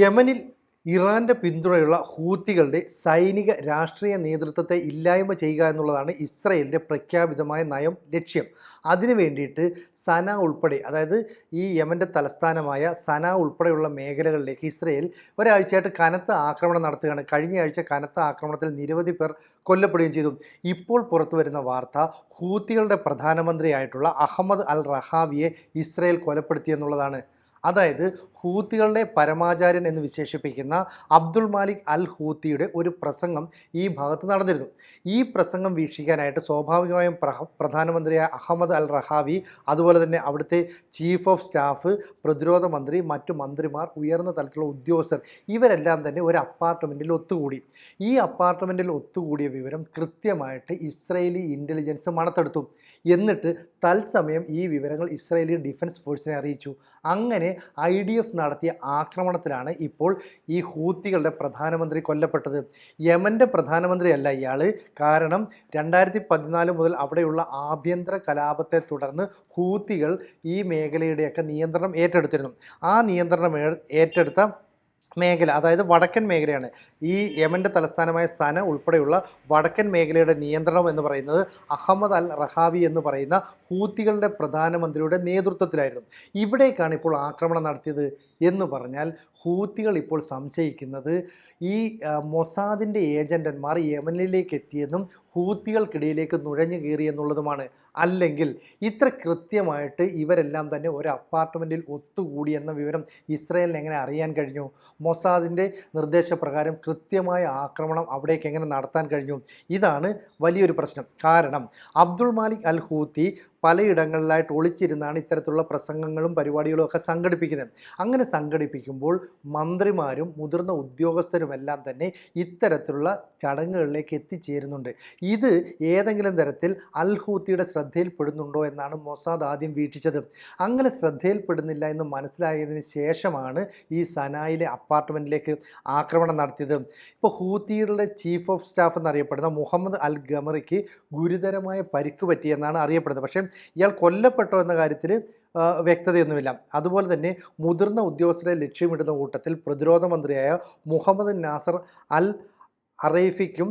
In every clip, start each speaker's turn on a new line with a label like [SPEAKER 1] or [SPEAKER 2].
[SPEAKER 1] യമനിൽ ഇറാന്റെ പിന്തുണയുള്ള ഹൂത്തികളുടെ സൈനിക രാഷ്ട്രീയ നേതൃത്വത്തെ ഇല്ലായ്മ ചെയ്യുക എന്നുള്ളതാണ് ഇസ്രയേലിന്റെ പ്രഖ്യാപിതമായ നയം ലക്ഷ്യം. അതിനു വേണ്ടിയിട്ട് സന ഉൾപ്പെടെ അതായത് ഈ യമന്റെ തലസ്ഥാനമായ സന ഉൾപ്പെടെയുള്ള മേഖലകളിലേക്ക് ഇസ്രയേൽ ഒരാഴ്ചയായിട്ട് കനത്ത ആക്രമണം നടത്തുകയാണ്. കഴിഞ്ഞ ആഴ്ച കനത്ത ആക്രമണത്തിൽ നിരവധി പേർ കൊല്ലപ്പെടുകയും ചെയ്തു. ഇപ്പോൾ പുറത്തു വരുന്ന വാർത്ത ഹൂത്തികളുടെ പ്രധാനമന്ത്രിയായിട്ടുള്ള അഹമ്മദ് അൽ റഹാവിയെ ഇസ്രയേൽ കൊലപ്പെടുത്തി എന്നുള്ളതാണ്. അതായത് ഹൂത്തികളുടെ പരമാചാര്യൻ എന്ന് വിശേഷിപ്പിക്കുന്ന അബ്ദുൾ മാലിക് അൽ ഹൂത്തിയുടെ ഒരു പ്രസംഗം ഈ ഭാഗത്ത് നടന്നിരുന്നു. ഈ പ്രസംഗം വീക്ഷിക്കാനായിട്ട് സ്വാഭാവികമായും പ്രധാനമന്ത്രിയായ അഹമ്മദ് അൽ റഹാവി അതുപോലെ തന്നെ അവിടുത്തെ ചീഫ് ഓഫ് സ്റ്റാഫ് പ്രതിരോധ മന്ത്രി മറ്റു മന്ത്രിമാർ ഉയർന്ന തലത്തിലുള്ള ഉദ്യോഗസ്ഥർ ഇവരെല്ലാം തന്നെ ഒരു അപ്പാർട്ട്മെന്റിൽ ഒത്തുകൂടി. ഈ അപ്പാർട്ട്മെന്റിൽ ഒത്തുകൂടിയ വിവരം കൃത്യമായിട്ട് ഇസ്രയേലി ഇന്റലിജൻസ് മണത്തെടുത്തു. എന്നിട്ട് തത്സമയം ഈ വിവരങ്ങൾ ഇസ്രയേലി ഡിഫൻസ് ഫോഴ്സിനെ അറിയിച്ചു. അങ്ങനെ ഐ ഡി എഫ് നടത്തിയ ആക്രമണത്തിലാണ് ഇപ്പോൾ ഈ ഹൂത്തികളുടെ പ്രധാനമന്ത്രി കൊല്ലപ്പെട്ടത്. യമന്റെ പ്രധാനമന്ത്രിയല്ല ഇയാൾ കാരണം രണ്ടായിരത്തി പതിനാല് മുതൽ അവിടെയുള്ള ആഭ്യന്തര കലാപത്തെ തുടർന്ന് ഹൂത്തികൾ ഈ മേഖലയുടെയൊക്കെ നിയന്ത്രണം ഏറ്റെടുത്തിരുന്നു. ആ നിയന്ത്രണം ഏറ്റെടുത്ത മേഖല അതായത് വടക്കൻ മേഖലയാണ്. ഈ യമന്റെ തലസ്ഥാനമായ സന ഉൾപ്പെടെയുള്ള വടക്കൻ മേഖലയുടെ നിയന്ത്രണം എന്ന് പറയുന്നത് അഹമ്മദ് അൽ റഹാവി എന്ന് പറയുന്ന ഹൂത്തികളുടെ പ്രധാനമന്ത്രിയുടെ നേതൃത്വത്തിലായിരുന്നു. ഇവിടേക്കാണ് ഇപ്പോൾ ആക്രമണം നടത്തിയത് എന്ന് പറഞ്ഞാൽ ഹൂത്തികൾ ഇപ്പോൾ സംശയിക്കുന്നത് ഈ മൊസാദിന്റെ ഏജന്റന്മാർ യമനിലേക്ക് എത്തിയെന്നും ഹൂത്തികൾക്കിടയിലേക്ക് നുഴഞ്ഞു കയറി എന്നുള്ളതുമാണ്. അല്ലെങ്കിൽ ഇത്ര കൃത്യമായിട്ട് ഇവരെല്ലാം തന്നെ ഒരു അപ്പാർട്ട്മെന്റിൽ ഒത്തുകൂടി എന്ന വിവരം ഇസ്രയേലിന് എങ്ങനെ അറിയാൻ കഴിഞ്ഞു? മൊസാദിന്റെ നിർദ്ദേശപ്രകാരം കൃത്യമായ ആക്രമണം അവിടേക്ക് എങ്ങനെ നടത്താൻ കഴിഞ്ഞു? ഇതാണ് വലിയൊരു പ്രശ്നം. കാരണം അബ്ദുൾ മാലിക് അൽ ഹൂത്തി പലയിടങ്ങളിലായിട്ട് ഒളിച്ചിരുന്നാണ് ഇത്തരത്തിലുള്ള പ്രസംഗങ്ങളും പരിപാടികളും ഒക്കെ സംഘടിപ്പിക്കുന്നത്. അങ്ങനെ സംഘടിപ്പിക്കുമ്പോൾ മന്ത്രിമാരും മുതിർന്ന ഉദ്യോഗസ്ഥരുമെല്ലാം തന്നെ ഇത്തരത്തിലുള്ള ചടങ്ങുകളിലേക്ക് എത്തിച്ചേരുന്നുണ്ട്. ഇത് ഏതെങ്കിലും തരത്തിൽ അൽഹൂത്തിയുടെ ശ്രദ്ധയിൽപ്പെടുന്നുണ്ടോ എന്നാണ് മൊസാദ് ആദ്യം വീക്ഷിച്ചത്. അങ്ങനെ ശ്രദ്ധയിൽപ്പെടുന്നില്ല എന്ന് മനസ്സിലായതിന് ശേഷമാണ് ഈ സനായിലെ അപ്പാർട്ട്മെന്റിലേക്ക് ആക്രമണം നടത്തിയത്. ഇപ്പോൾ ഹൂത്തിയുടെ ചീഫ് ഓഫ് സ്റ്റാഫ് എന്നറിയപ്പെടുന്ന മുഹമ്മദ് അൽ ഗമറിക്ക് ഗുരുതരമായ പരിക്ക് പറ്റിയെന്നാണ് അറിയപ്പെടുന്നത്. പക്ഷേ ഇയാൾ കൊല്ലപ്പെട്ടോ എന്ന കാര്യത്തിൽ വ്യക്തതയൊന്നുമില്ല. അതുപോലെ തന്നെ മുതിർന്ന ഉദ്യോഗസ്ഥരെ ലക്ഷ്യമിടുന്ന കൂട്ടത്തിൽ പ്രതിരോധ മന്ത്രിയായ മുഹമ്മദ് നാസർ അൽ അറൈഫിക്കും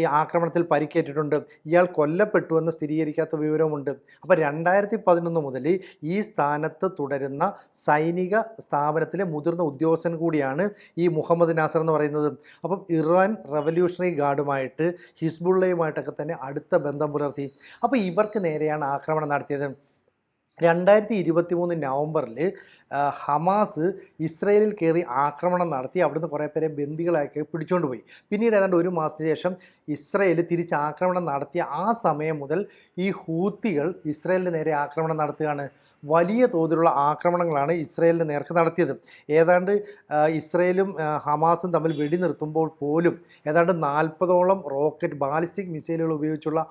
[SPEAKER 1] ഈ ആക്രമണത്തിൽ പരിക്കേറ്റിട്ടുണ്ട്. ഇയാൾ കൊല്ലപ്പെട്ടു എന്ന് സ്ഥിരീകരിക്കാത്ത വിവരമുണ്ട് അപ്പോൾ രണ്ടായിരത്തി പതിനൊന്ന് മുതൽ ഈ സ്ഥാനത്ത് തുടരുന്ന സൈനിക സ്ഥാപനത്തിലെ മുതിർന്ന ഉദ്യോഗസ്ഥൻ കൂടിയാണ് ഈ മുഹമ്മദ് നാസർ എന്ന് പറയുന്നത്. അപ്പം ഇറാൻ റവല്യൂഷണറി ഗാർഡുമായിട്ട് ഹിസ്ബുള്ളയുമായിട്ടൊക്കെ തന്നെ അടുത്ത ബന്ധം പുലർത്തി. അപ്പോൾ ഇവർക്ക് നേരെയാണ് ആക്രമണം നടത്തിയത്. രണ്ടായിരത്തി ഇരുപത്തി മൂന്ന് നവംബറിൽ ഹമാസ് ഇസ്രയേലിൽ കയറി ആക്രമണം നടത്തി അവിടുന്ന് കുറേ പേരെ ബന്ദികളാക്കി പിടിച്ചുകൊണ്ട് പോയി. പിന്നീട് ഏതാണ്ട് ഒരു മാസത്തിന് ശേഷം ഇസ്രയേൽ തിരിച്ച് ആക്രമണം നടത്തിയ ആ സമയം മുതൽ ഈ ഹൂത്തികൾ ഇസ്രയേലിന് നേരെ ആക്രമണം നടത്തുകയാണ്. വലിയ തോതിലുള്ള ആക്രമണങ്ങളാണ് ഇസ്രയേലിന് നേർക്ക് നടത്തിയത്. ഏതാണ്ട് ഇസ്രയേലും ഹമാസും തമ്മിൽ വെടിനിർത്തുമ്പോൾ പോലും ഏതാണ്ട് നാൽപ്പതോളം റോക്കറ്റ് ബാലിസ്റ്റിക് മിസൈലുകൾ ഉപയോഗിച്ചുള്ള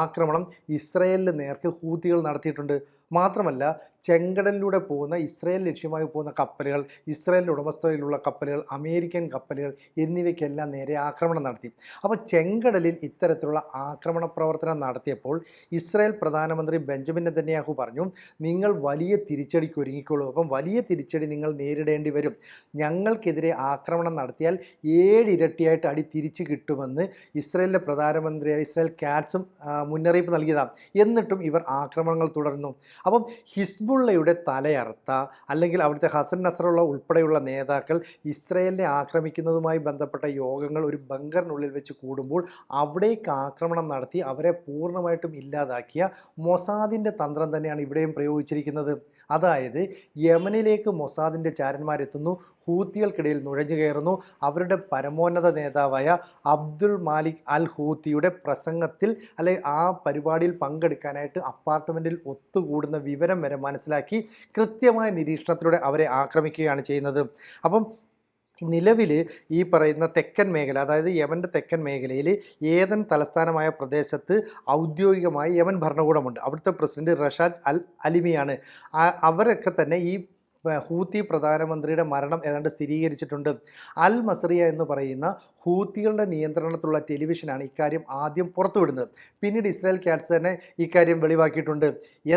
[SPEAKER 1] ആക്രമണം ഇസ്രയേലിന് നേർക്ക് ഹൂത്തികൾ നടത്തിയിട്ടുണ്ട്. മാത്രമല്ല ചെങ്കടലിലൂടെ പോകുന്ന ഇസ്രയേൽ ലക്ഷ്യമായി പോകുന്ന കപ്പലുകൾ ഇസ്രയേലിന്റെ ഉടമസ്ഥതയിലുള്ള കപ്പലുകൾ അമേരിക്കൻ കപ്പലുകൾ എന്നിവയ്ക്കെല്ലാം നേരെ ആക്രമണം നടത്തി. അപ്പോൾ ചെങ്കടലിൽ ഇത്തരത്തിലുള്ള ആക്രമണ പ്രവർത്തനം നടത്തിയപ്പോൾ ഇസ്രയേൽ പ്രധാനമന്ത്രി ബെഞ്ചമിൻ നെതന്യാഹു പറഞ്ഞു നിങ്ങൾ വലിയ തിരിച്ചടിക്ക് ഒരുങ്ങിക്കോളൂ. അപ്പം വലിയ തിരിച്ചടി നിങ്ങൾ നേരിടേണ്ടി വരും. ഞങ്ങൾക്കെതിരെ ആക്രമണം നടത്തിയാൽ ഏഴിരട്ടിയായിട്ട് അടി തിരിച്ചു കിട്ടുമെന്ന് ഇസ്രയേലിന്റെ പ്രധാനമന്ത്രിയായ ഇസ്രയേൽ കാറ്റ്സും മുന്നറിയിപ്പ് നൽകിയതാണ് എന്നിട്ടും ഇവർ ആക്രമണങ്ങൾ തുടർന്നു. അപ്പം ഹിസ്ബുള്ളയുടെ തലയറുത്ത അല്ലെങ്കിൽ അവിടുത്തെ ഹസൻ നസറുള്ള ഉൾപ്പെടെയുള്ള നേതാക്കൾ ഇസ്രയേലിനെ ആക്രമിക്കുന്നതുമായി ബന്ധപ്പെട്ട യോഗങ്ങൾ ഒരു ബങ്കറിനുള്ളിൽ വെച്ച് കൂടുമ്പോൾ അവിടേക്ക് ആക്രമണം നടത്തി അവരെ പൂർണമായിട്ടും ഇല്ലാതാക്കിയ മൊസാദിന്റെ തന്ത്രം തന്നെയാണ് ഇവിടെയും പ്രയോഗിച്ചിരിക്കുന്നത്. അതായത് യമനിലേക്ക് മൊസാദിന്റെ ചാരന്മാരെത്തുന്നു ഹൂത്തികൾക്കിടയിൽ നുഴഞ്ഞു കയറുന്നു. അവരുടെ പരമോന്നത നേതാവായ അബ്ദുൾ മാലിക് അൽ ഹൂത്തിയുടെ പ്രസംഗത്തിൽ അല്ലെ ആ പരിപാടിയിൽ പങ്കെടുക്കാനായിട്ട് അപ്പാർട്ട്മെന്റിൽ ഒത്തുകൂടുന്ന വിവരം വരെ മനസ്സിലാക്കി കൃത്യമായ നിരീക്ഷണത്തിലൂടെ അവരെ ആക്രമിക്കുകയാണ് ചെയ്യുന്നത്. അപ്പം നിലവിൽ ഈ പറയുന്ന തെക്കൻ മേഖല അതായത് യമന്റെ തെക്കൻ മേഖലയിൽ ഏതൻ തലസ്ഥാനമായ പ്രദേശത്ത് ഔദ്യോഗികമായി യമൻ ഭരണകൂടമുണ്ട്. അവിടുത്തെ പ്രസിഡന്റ് റഷാദ് അൽ അലിമിയാണ്. അവരൊക്കെ തന്നെ ഈ ഹൂത്തി പ്രധാനമന്ത്രിയുടെ മരണം ഏതാണ്ട് സ്ഥിരീകരിച്ചിട്ടുണ്ട്. അൽ മസറിയ എന്ന് പറയുന്ന ഹൂത്തികളുടെ നിയന്ത്രണത്തിലുള്ള ടെലിവിഷനാണ് ഇക്കാര്യം ആദ്യം പുറത്തുവിടുന്നത്. പിന്നീട് ഇസ്രായേൽ ക്യാറ്റ്സ് തന്നെ ഇക്കാര്യം വെളിവാക്കിയിട്ടുണ്ട്.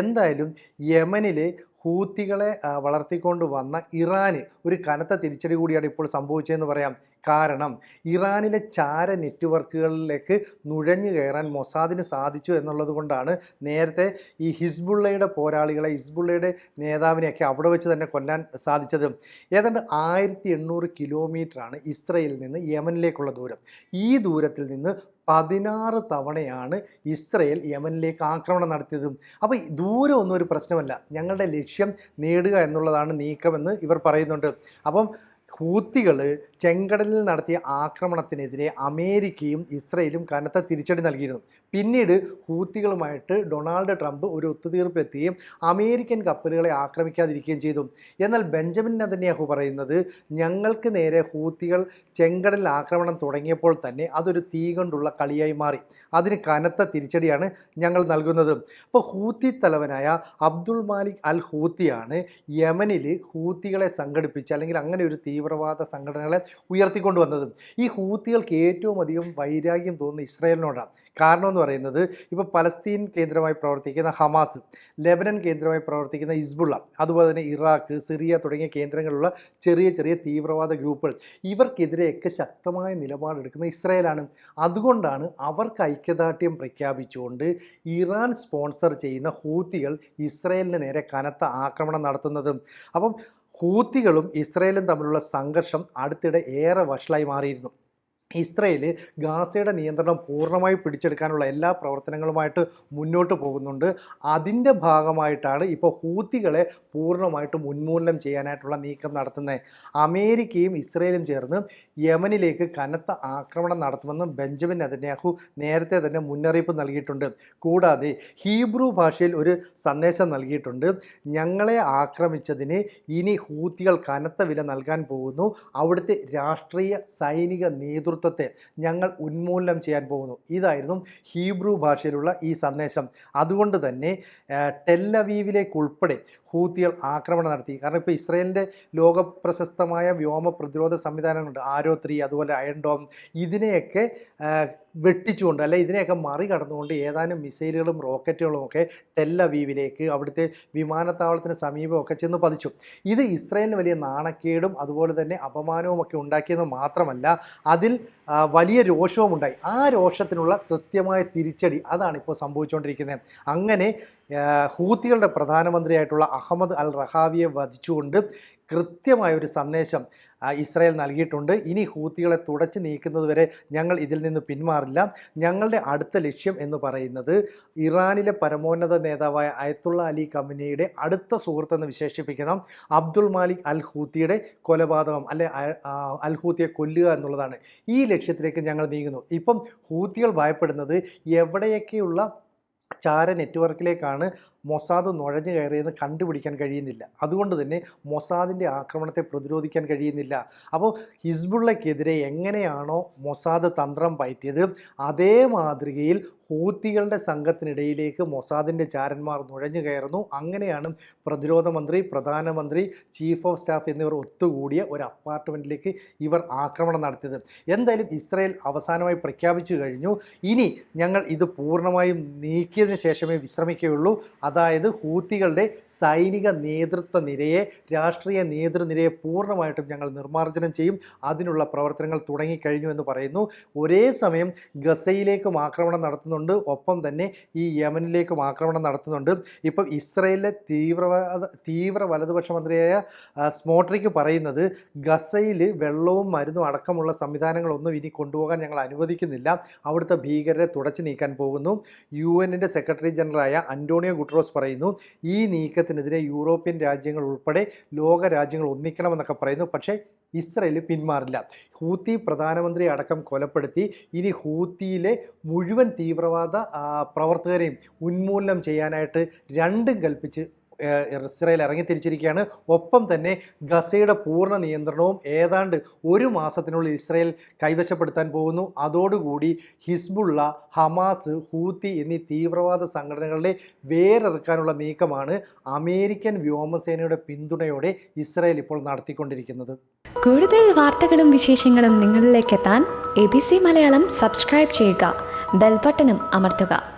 [SPEAKER 1] എന്തായാലും യമനിലെ ഹൂത്തികളെ വളർത്തിക്കൊണ്ട് വന്ന ഇറാന് ഒരു കനത്ത തിരിച്ചടി കൂടിയാണ് ഇപ്പോൾ സംഭവിച്ചതെന്ന് പറയാം. കാരണം ഇറാനിലെ ചാര നെറ്റ്വർക്കുകളിലേക്ക് നുഴഞ്ഞു കയറാൻ മൊസാദിന് സാധിച്ചു എന്നുള്ളത് കൊണ്ടാണ് നേരത്തെ ഈ ഹിസ്ബുള്ളയുടെ പോരാളികളെ ഹിസ്ബുള്ളയുടെ നേതാവിനെയൊക്കെ അവിടെ വെച്ച് തന്നെ കൊല്ലാൻ സാധിച്ചത്. ഏതാണ്ട് ആയിരത്തി എണ്ണൂറ് കിലോമീറ്ററാണ് ഇസ്രയേലിൽ നിന്ന് യമനിലേക്കുള്ള ദൂരം. ഈ ദൂരത്തിൽ നിന്ന് പതിനാറ് തവണയാണ് ഇസ്രയേൽ യമനിലേക്ക് ആക്രമണം നടത്തിയതും. അപ്പോൾ ദൂരം ദൂരമൊന്നും ഒരു പ്രശ്നമല്ല. ഞങ്ങളുടെ ലക്ഷ്യം നേടുക എന്നുള്ളതാണ് നീക്കമെന്ന് ഇവർ പറയുന്നുണ്ട്. അപ്പം ഹൂത്തികൾ ചെങ്കടലിൽ നടത്തിയ ആക്രമണത്തിനെതിരെ അമേരിക്കയും ഇസ്രയേലും കനത്ത തിരിച്ചടി നൽകിയിരുന്നു. പിന്നീട് ഹൂത്തികളുമായിട്ട് ഡൊണാൾഡ് ട്രംപ് ഒരു ഒത്തുതീർപ്പിലെത്തുകയും അമേരിക്കൻ കപ്പലുകളെ ആക്രമിക്കാതിരിക്കുകയും ചെയ്തു. എന്നാൽ ബെഞ്ചമിൻ നെതന്യാഹു പറയുന്നത് ഞങ്ങൾക്ക് നേരെ ഹൂത്തികൾ ചെങ്കടലിൽ ആക്രമണം തുടങ്ങിയപ്പോൾ തന്നെ അതൊരു തീ കൊണ്ടുള്ള കളിയായി മാറി. അതിന് കനത്ത തിരിച്ചടിയാണ് ഞങ്ങൾ നൽകുന്നത്. അപ്പോൾ ഹൂത്തി തലവനായ അബ്ദുൾ മാലിക് അൽ ഹൂത്തിയാണ് യമനിൽ ഹൂത്തികളെ സംഘടിപ്പിച്ച് അല്ലെങ്കിൽ അങ്ങനെ ഒരു തീവ്രവാദ സംഘടനകളെ ഉയർത്തിക്കൊണ്ടുവന്നത്. ഈ ഹൂത്തികൾക്ക് ഏറ്റവും അധികം വൈരാഗ്യം തോന്നുന്ന ഇസ്രായേലിനോടാണ്. കാരണം എന്ന് പറയുന്നത് ഇപ്പോൾ പലസ്തീൻ കേന്ദ്രമായി പ്രവർത്തിക്കുന്ന ഹമാസ് ലെബനൻ കേന്ദ്രമായി പ്രവർത്തിക്കുന്ന ഇസ്ബുള്ള അതുപോലെ തന്നെ ഇറാഖ് സിറിയ തുടങ്ങിയ കേന്ദ്രങ്ങളിലുള്ള ചെറിയ ചെറിയ തീവ്രവാദ ഗ്രൂപ്പുകൾ ഇവർക്കെതിരെയൊക്കെ ശക്തമായ നിലപാടെടുക്കുന്ന ഇസ്രായേലാണ്. അതുകൊണ്ടാണ് അവർക്ക് ഐക്യദാർഢ്യം പ്രഖ്യാപിച്ചുകൊണ്ട് ഇറാൻ സ്പോൺസർ ചെയ്യുന്ന ഹൂത്തികൾ ഇസ്രായേലിന് നേരെ കനത്ത ആക്രമണം നടത്തുന്നതും. അപ്പം ഹൂത്തികളും ഇസ്രയേലും തമ്മിലുള്ള സംഘർഷം അടുത്തിടെ ഏറെ വഷളായി മാറിയിരുന്നു. ഇസ്രയേൽ ഗാസയുടെ നിയന്ത്രണം പൂർണമായി പിടിച്ചെടുക്കാനുള്ള എല്ലാ പ്രവർത്തനങ്ങളുമായിട്ട് മുന്നോട്ട് പോകുന്നുണ്ട്. അതിന്റെ ഭാഗമായിട്ടാണ് ഇപ്പോൾ ഹൂത്തികളെ പൂർണമായിട്ടും ഉന്മൂലനം ചെയ്യാനായിട്ടുള്ള നീക്കം നടത്തുന്നത് അമേരിക്കയും ഇസ്രയേലും ചേർന്ന് യമനിലേക്ക് കനത്ത ആക്രമണം നടത്തുമെന്ന് ബെഞ്ചമിൻ നെതന്യാഹു നേരത്തെ തന്നെ മുന്നറിയിപ്പ് നൽകിയിട്ടുണ്ട്. കൂടാതെ ഹീബ്രു ഭാഷയിൽ ഒരു സന്ദേശം നൽകിയിട്ടുണ്ട്. ഞങ്ങളെ ആക്രമിച്ചതിന് ഇനി ഹൂത്തികൾ കനത്ത വില നൽകാൻ പോകുന്നു. അവിടുത്തെ രാഷ്ട്രീയ സൈനിക നേതൃത്വത്തെ ഞങ്ങൾ ഉന്മൂലനം ചെയ്യാൻ പോകുന്നു. ഇതായിരുന്നു ഹീബ്രു ഭാഷയിലുള്ള ഈ സന്ദേശം. അതുകൊണ്ട് തന്നെ ടെല്ലവീവിലേക്കുൾപ്പെടെ ഹൂത്തികൾ ആക്രമണം നടത്തി. കാരണം ഇപ്പോൾ ഇസ്രയേലിന്റെ ലോകപ്രശസ്തമായ വ്യോമ പ്രതിരോധ സംവിധാനങ്ങളുണ്ട്. ആരോ ത്രീ അതുപോലെ അയൺ ഡോം. ഇതിനെയൊക്കെ വെട്ടിച്ചുകൊണ്ട് അല്ലെ ഇതിനെയൊക്കെ മറികടന്നുകൊണ്ട് ഏതാനും മിസൈലുകളും റോക്കറ്റുകളും ഒക്കെ ടെല്ലവീവിലേക്ക് അവിടുത്തെ വിമാനത്താവളത്തിന് സമീപമൊക്കെ ചെന്ന് പതിച്ചു. ഇത് ഇസ്രയേലിന് വലിയ നാണക്കേടും അതുപോലെ തന്നെ അപമാനവും ഒക്കെ ഉണ്ടാക്കിയെന്ന് മാത്രമല്ല അതിൽ വലിയ രോഷവും ഉണ്ടായി ആ രോഷത്തിനുള്ള കൃത്യമായ തിരിച്ചടി അതാണ് ഇപ്പോൾ സംഭവിച്ചുകൊണ്ടിരിക്കുന്നത്. അങ്ങനെ ഹൂത്തികളുടെ പ്രധാനമന്ത്രിയായിട്ടുള്ള അഹമ്മദ് അൽ റഹാവിയെ വധിച്ചുകൊണ്ട് കൃത്യമായ ഒരു സന്ദേശം ഇസ്രായേൽ നൽകിയിട്ടുണ്ട്. ഇനി ഹൂത്തികളെ തുടച്ചു നീക്കുന്നത് വരെ ഞങ്ങൾ ഇതിൽ നിന്ന് പിന്മാറില്ല. ഞങ്ങളുടെ അടുത്ത ലക്ഷ്യം എന്ന് പറയുന്നത് ഇറാനിലെ പരമോന്നത നേതാവായ അയത്തുള്ള അലി കമ്പനിയുടെ അടുത്ത സുഹൃത്തെന്ന് വിശേഷിപ്പിക്കുന്ന അബ്ദുൾ മാലിക് അൽ ഹൂത്തിയുടെ കൊലപാതകം അല്ലെ അൽ ഹൂത്തിയെ കൊല്ലുക എന്നുള്ളതാണ്. ഈ ലക്ഷ്യത്തിലേക്ക് ഞങ്ങൾ നീങ്ങുന്നു. ഇപ്പം ഹൂത്തികൾ ഭയപ്പെടുന്നത് എവിടെയൊക്കെയുള്ള ചാര നെറ്റ്വർക്കിലേക്കാണ് മൊസാദ് നുഴഞ്ഞു കയറിയെന്ന് കണ്ടുപിടിക്കാൻ കഴിയുന്നില്ല. അതുകൊണ്ട് തന്നെ മൊസാദിന്റെ ആക്രമണത്തെ പ്രതിരോധിക്കാൻ കഴിയുന്നില്ല. അപ്പോൾ ഹിസ്ബുള്ളയ്ക്കെതിരെ എങ്ങനെയാണോ മൊസാദ് തന്ത്രം പയറ്റിയത് അതേ മാതൃകയിൽ ഹൂത്തികളുടെ സംഘത്തിനിടയിലേക്ക് മൊസാദിന്റെ ചാരന്മാർ നുഴഞ്ഞു കയറുന്നു. അങ്ങനെയാണ് പ്രതിരോധ മന്ത്രി പ്രധാനമന്ത്രി ചീഫ് ഓഫ് സ്റ്റാഫ് എന്നിവർ ഒത്തുകൂടിയ ഒരു അപ്പാർട്ട്മെന്റിലേക്ക് ഇവർ ആക്രമണം നടത്തിയത്. എന്തായാലും ഇസ്രായേൽ അവസാനമായി പ്രഖ്യാപിച്ചു കഴിഞ്ഞു. ഇനി ഞങ്ങൾ ഇത് പൂർണമായും നീക്കിയതിന് ശേഷമേ വിശ്രമിക്കുകയുള്ളൂ. അതായത് ഹൂത്തികളുടെ സൈനിക നേതൃത്വ നിരയെ രാഷ്ട്രീയ നേതൃനിരയെ പൂർണമായിട്ടും ഞങ്ങൾ നിർമ്മാർജനം ചെയ്യും. അതിനുള്ള പ്രവർത്തനങ്ങൾ തുടങ്ങിക്കഴിഞ്ഞു എന്ന് പറയുന്നു. ഒരേ സമയം ഗസയിലേക്കും ആക്രമണം നടത്തുന്നുണ്ട്. ഒപ്പം തന്നെ ഈ യമനിലേക്കും ആക്രമണം നടത്തുന്നുണ്ട്. ഇപ്പം ഇസ്രയേലിലെ തീവ്രവാദ തീവ്ര വലതുപക്ഷ മന്ത്രിയായ സ്മോട്രിക്ക് പറയുന്നത് ഗസയിൽ വെള്ളവും മരുന്നും അടക്കമുള്ള സംവിധാനങ്ങളൊന്നും ഇനി കൊണ്ടുപോകാൻ ഞങ്ങൾ അനുവദിക്കുന്നില്ല. അവിടുത്തെ ഭീകരരെ തുടച്ചു നീക്കാൻ പോകുന്നു. യു എന്നിന്റെ സെക്രട്ടറി ജനറലായ അന്റോണിയോ ഗുട്രോസ് പറയുന്നു ഈ നീക്കത്തിനെതിരെ യൂറോപ്യൻ രാജ്യങ്ങൾ ഉൾപ്പെടെ ലോക രാജ്യങ്ങൾ ഒന്നിക്കണമെന്നൊക്കെ പറയുന്നു. പക്ഷേ ഇസ്രയേൽ പിന്മാറില്ല. ഹൂത്തി പ്രധാനമന്ത്രി അടക്കം കൊലപ്പെടുത്തി. ഇനി ഹൂത്തിയിലെ മുഴുവൻ തീവ്രവാദ പ്രവർത്തകരെയും ഉന്മൂലനം ചെയ്യാനായിട്ട് രണ്ടും കൽപ്പിച്ച് ഏഹ്, ഇറങ്ങി ഇറങ്ങിത്തിരിച്ചിരിക്കുകയാണ്. ഒപ്പം തന്നെ ഗസയുടെ പൂർണ നിയന്ത്രണവും ഏതാണ്ട് ഒരു മാസത്തിനുള്ളിൽ ഇസ്രായേൽ കൈവശപ്പെടുത്താൻ പോകുന്നു. അതോടുകൂടി ഹിസ്ബുള്ള ഹമാസ് ഹൂത്തി എന്നീ തീവ്രവാദ സംഘടനകളുടെ വേറിറക്കാനുള്ള നീക്കമാണ് അമേരിക്കൻ വ്യോമസേനയുടെ പിന്തുണയോടെ ഇസ്രായേൽ ഇപ്പോൾ നടത്തിക്കൊണ്ടിരിക്കുന്നത്.
[SPEAKER 2] കൂടുതൽ വാർത്തകളും വിശേഷങ്ങളും നിങ്ങളിലേക്ക് എത്താൻ A B C Malayalam subscribe ചെയ്യുക. ബെൽബട്ടനും അമർത്തുക.